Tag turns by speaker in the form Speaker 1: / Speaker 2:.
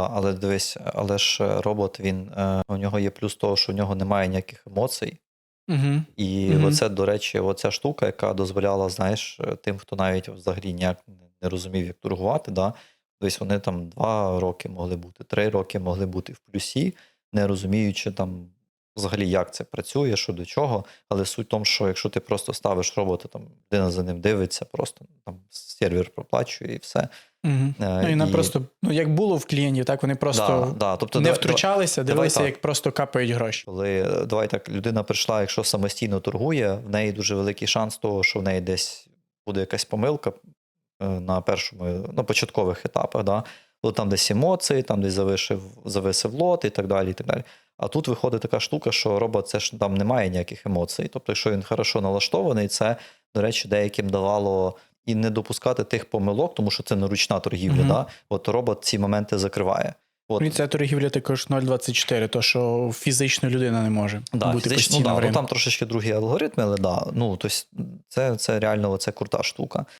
Speaker 1: Але дивись, але ж е, робот, він е, у нього є плюс того, що у нього немає ніяких емоцій.
Speaker 2: Угу.
Speaker 1: І
Speaker 2: Мгм.
Speaker 1: оце, до речі, оця штука, яка дозволяла, знаєш, е, тим, хто навіть взагалі ніяк не розумів, як торгувати, да, десь вони там два роки могли бути, три роки могли бути в плюсі, не розуміючи там взагалі, як це працює, що до чого. Але суть в тому, що якщо ти просто ставиш робота, там людина за ним дивиться, просто там сервер проплачує і все.
Speaker 2: Угу.
Speaker 1: Е,
Speaker 2: Ну і нам
Speaker 1: і-
Speaker 2: просто, ну як було в клієнтів, так вони просто
Speaker 1: да, да, тобто,
Speaker 2: не
Speaker 1: давай-
Speaker 2: втручалися,
Speaker 1: давай
Speaker 2: дивилися, як просто капають гроші.
Speaker 1: Коли е, давай так, людина прийшла, якщо самостійно торгує, в неї дуже великий шанс того, що в неї десь буде якась помилка е, на першому, на початкових етапах. Да? От там десь емоції, там десь зависив, зависив лот і так далі. і так далі. А тут виходить така штука, що робот це ж там немає ніяких емоцій. Тобто, якщо він хорошо налаштований, це, до речі, деяким давало і не допускати тих помилок, тому що це не ручна торгівля.
Speaker 2: Мгм.
Speaker 1: Да? От робот ці моменти закриває. От,
Speaker 2: Ну, і ця торгівля також 0,24, то що фізична людина не може
Speaker 1: Да,
Speaker 2: бути
Speaker 1: фізично,
Speaker 2: постійно
Speaker 1: да,
Speaker 2: в
Speaker 1: ну, там трошечки другі алгоритми, але да, ну, тобто це, це реально оце крута штука.